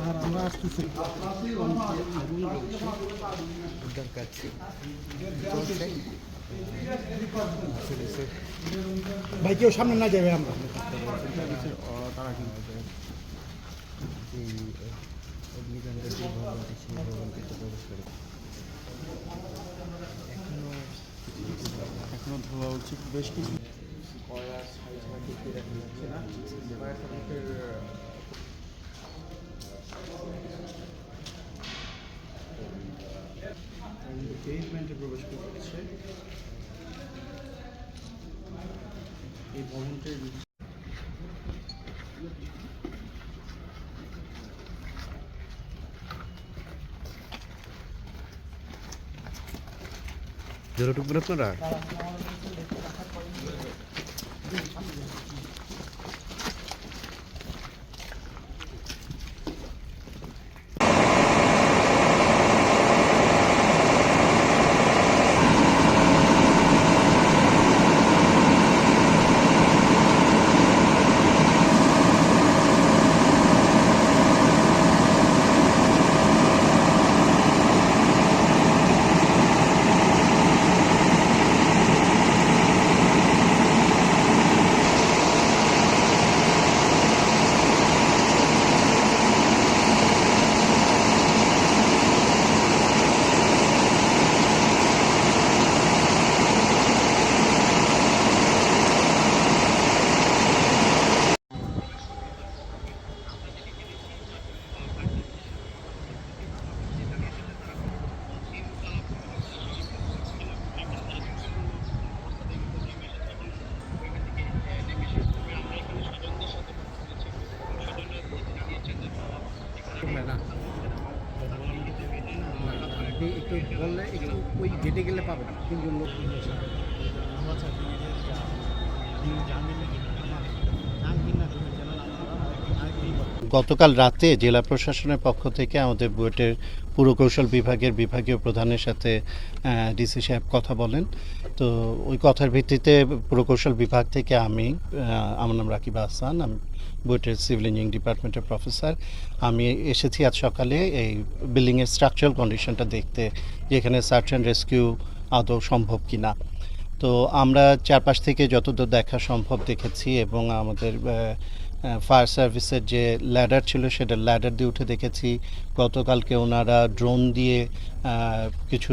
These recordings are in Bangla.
আর আমরা আসতেছি চলছে পুলিশের ভাই কেউ সামনে না যাবে আমরা। যে অগ্নিকাণ্ডের যে ভবনটি সেই ভবনটিতে প্রবেশ করে এখনও এখনও ধোয়া উচিত, বেশ কিছু। টিকিয়ে রাখা যাচ্ছে না বেসমেন্টে প্রবেশ করছে এই ভবনটির Duruk-duruk lah. একটু ওই গেটে গেলে পাবেন তিনজন লোক গতকাল রাতে জেলা প্রশাসনের পক্ষ থেকে আমাদের বুয়েটের পুরকৌশল বিভাগের বিভাগীয় প্রধানের সাথে ডিসি সাহেব কথা বলেন। তো ওই কথার ভিত্তিতে পুরকৌশল বিভাগ থেকে আমি আমার নাম রাকিব আহসান, আমি বুয়েটের সিভিল ইঞ্জিনিয়ারিং ডিপার্টমেন্টের প্রফেসর। আমি এসেছি আজ সকালে এই বিল্ডিংয়ের স্ট্রাকচারাল কন্ডিশনটা দেখতে, যেখানে সার্চ অ্যান্ড রেস্কিউ আদৌ সম্ভব কি না তো আমরা চারপাশ থেকে যতদূর দেখা সম্ভব দেখেছি এবং আমাদের ফায়ার সার্ভিসের যে ল্যাডার ছিল, সেটা ল্যাডার দিয়ে উঠে দেখেছি। গতকালকে ওনারা ড্রোন দিয়ে কিছু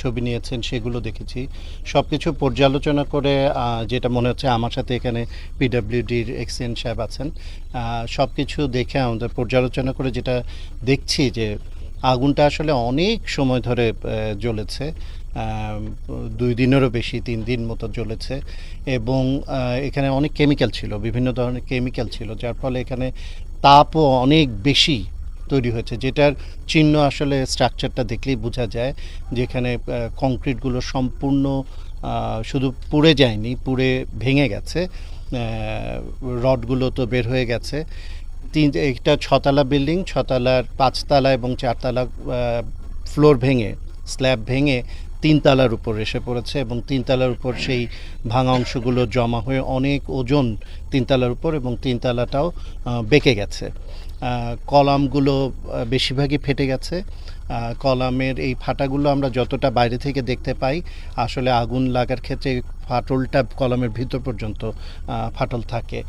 ছবি নিয়েছেন, সেগুলো দেখেছি। সব কিছু পর্যালোচনা করে যেটা মনে হচ্ছে আমার সাথে এখানে পিডাব্লিউডির এক্সিডেন্ট সাহেব আছেন সব কিছু দেখে আমাদের পর্যালোচনা করে যেটা দেখছি যে আগুনটা আসলে অনেক সময় ধরে জ্বলেছে। দুই দিনেরও বেশি, তিন দিন মতো জ্বলেছে। এবং এখানে অনেক কেমিক্যাল ছিল, বিভিন্ন ধরনের কেমিক্যাল ছিল, যার ফলে এখানে তাপও অনেক বেশি তৈরি হয়েছে, যেটার চিহ্ন আসলে স্ট্রাকচারটা দেখলেই বোঝা যায় যেখানে কংক্রিটগুলো সম্পূর্ণ শুধু পুড়ে যায়নি, পুড়ে ভেঙে গেছে। রডগুলো তো বের হয়ে গেছে। তিন, একটা ছতলা বিল্ডিং, ছতলার পাঁচতলা এবং চারতলা ফ্লোর ভেঙে, স্ল্যাব ভেঙে তিনতলার উপর এসে পড়েছে এবং তিনতলার উপর সেই ভাঙা অংশগুলো জমা হয়ে অনেক ওজন তিনতলার উপর এবং তিনতলাটাও বেঁকে গেছে। কলামগুলো বেশিরভাগই ফেটে গেছে। কলামের এই ফাটাগুলো আমরা যতটা বাইরে থেকে দেখতে পাই, আসলে আগুন লাগার ক্ষেত্রে ফাটলটা কলমের ভিতর পর্যন্ত ফাটল থাকে।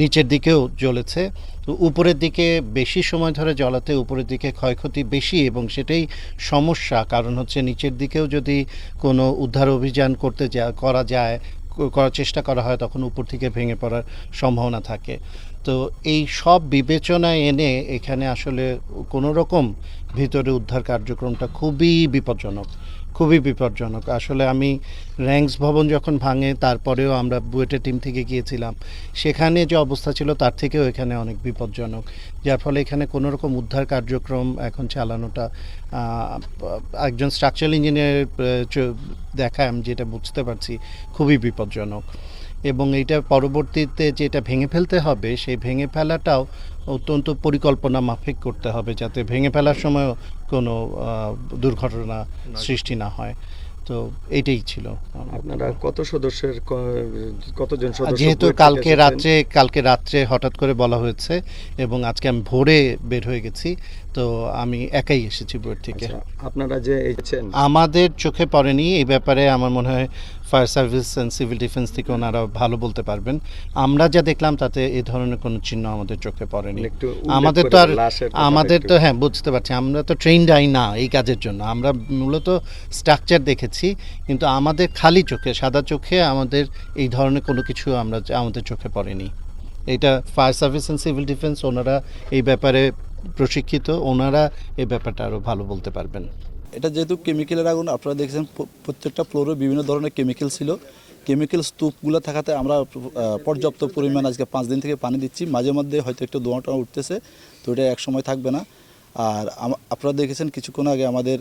নিচের দিকেও জ্বলেছে। তো উপরের দিকে বেশি সময় ধরে জ্বলাতে উপরের দিকে ক্ষয়ক্ষতি বেশি এবং সেটাই সমস্যা। কারণ হচ্ছে নিচের দিকেও যদি কোনো উদ্ধার অভিযান করতে যা, করা যায় করার চেষ্টা করা হয়, তখন উপর থেকে ভেঙে পড়ার সম্ভাবনা থাকে। তো এই সব বিবেচনায় এনে এখানে আসলে কোনো রকম ভিতরে উদ্ধার কার্যক্রমটা খুবই বিপজ্জনক। খুবই বিপজ্জনক। আসলে আমি র্যাঙ্কস ভবন যখন ভাঙে, তারপরেও আমরা বুয়েটের টিম থেকে গিয়েছিলাম, সেখানে যে অবস্থা ছিল, তার থেকেও এখানে অনেক বিপজ্জনক। যার ফলে এখানে কোনো রকম উদ্ধার কার্যক্রম এখন চালানোটা একজন স্ট্রাকচারাল ইঞ্জিনিয়ার দেখায়, আমি যেটা বুঝতে পারছি, খুবই বিপজ্জনক। এবং এইটা পরবর্তীতে যেটা ভেঙে ফেলতে হবে সেই ভেঙে ফেলাটাও অত্যন্ত পরিকল্পনা মাফিক করতে হবে যাতে ভেঙে ফেলার সময়ও কোনো আহ, দুর্ঘটনা সৃষ্টি না হয়। তো এইটাই ছিল। আপনারা কত সদস্যের কতজন সদস্য যেহেতু কালকে রাত্রে কালকে রাত্রে হঠাৎ করে বলা হয়েছে এবং আজকে আমি ভোরে বের হয়ে গেছি তো আমি একাই এসেছি থেকে। আচ্ছা, আপনারা যে আমাদের চোখে পড়েনি এই ব্যাপারে আমার মনে হয় fire service and civil defence থেকে ওনারা ভালো বলতে পারবেন। আমরা যা দেখলাম তাতে এই ধরনের কোনো চিহ্ন আমাদের চোখে পড়েনি। একটু আমাদের তো আর আমাদের তো হ্যাঁ বুঝতে পারছি। আমরা তো ট্রেন্ড আই না এই কাজের জন্য। আমরা মূলত স্ট্রাকচার দেখেছি। কিন্তু আমাদের খালি চোখে, সাদা চোখে আমাদের এই ধরনের কোনো কিছু আমরা আমাদের চোখে পড়েনি। এটা fire service and civil defence, ওনারা এই ব্যাপারে প্রশিক্ষিত, ওনারা এই ব্যাপারটা আরও ভালো বলতে পারবেন। এটা যেহেতু কেমিক্যালের আগুন, আপনারা দেখেছেন প্রত্যেকটা ফ্লোরে বিভিন্ন ধরনের কেমিক্যাল ছিল। কেমিক্যাল স্তূপগুলো থাকাতে আমরা পর্যাপ্ত পরিমাণ আজকে পাঁচ দিন থেকে পানি দিচ্ছি। মাঝে মধ্যে হয়তো একটু দোঁয়াটা উঠতেছে, তো এটা এক সময় থাকবে না। আর আপনারা দেখেছেন কিছুক্ষণ আগে আমাদের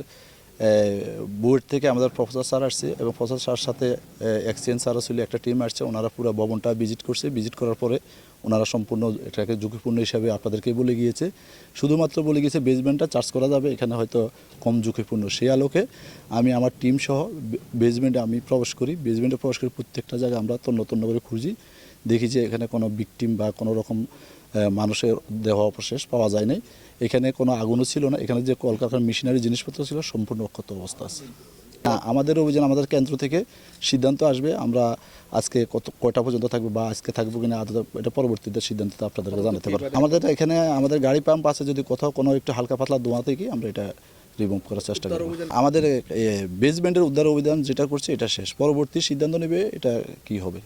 বোর্ড থেকে আমাদের প্রফেসর স্যার আসছে এবং প্রফেসর স্যার সাথে এক্সচেঞ্জ স্যার ছিল একটা টিম আসছে। ওনারা পুরো ভবনটা ভিজিট করছে। ভিজিট করার পরে ওনারা সম্পূর্ণ এটাকে ঝুঁকিপূর্ণ হিসাবে আপনাদেরকে বলে গিয়েছে। শুধুমাত্র বলে গিয়েছে বেসমেন্টটা চার্জ করা যাবে, এখানে হয়তো কম ঝুঁকিপূর্ণ। সেই আলোকে আমি আমার টিম সহ বেসমেন্টে আমি প্রবেশ করি। বেসমেন্টে প্রবেশ করে প্রত্যেকটা জায়গায় আমরা তন্ন তন্ন করে খুঁজি। দেখি যে এখানে কোনো ভিকটিম বা কোনো রকম মানুষের দেহ অবশেষ পাওয়া যায় নাই এখানে কোনো আগুনও ছিল না। এখানে যে কলকারখানার মেশিনারি জিনিসপত্র ছিল সম্পূর্ণ অক্ষত অবস্থা আছে। আমাদের অভিযান আমাদের কেন্দ্র থেকে সিদ্ধান্ত আসবে। আমরা আজকে কত কয়টা পর্যন্ত থাকব বা আজকে থাকব কিনা আদৌ এটা পরবর্তীতে সিদ্ধান্ত আপনাদেরকে জানাতে পারব। আমাদের এখানে আমাদের গাড়ি পাম্প আছে যদি কোথাও কোনো একটু হালকা পাতলা ধোঁয়া থেকে আমরা এটা রিমুভ করার চেষ্টা করব। আমাদের বেসমেন্টের উদ্ধার অভিযান যেটা করছে এটা শেষ। পরবর্তী সিদ্ধান্ত নেবে এটা কি হবে?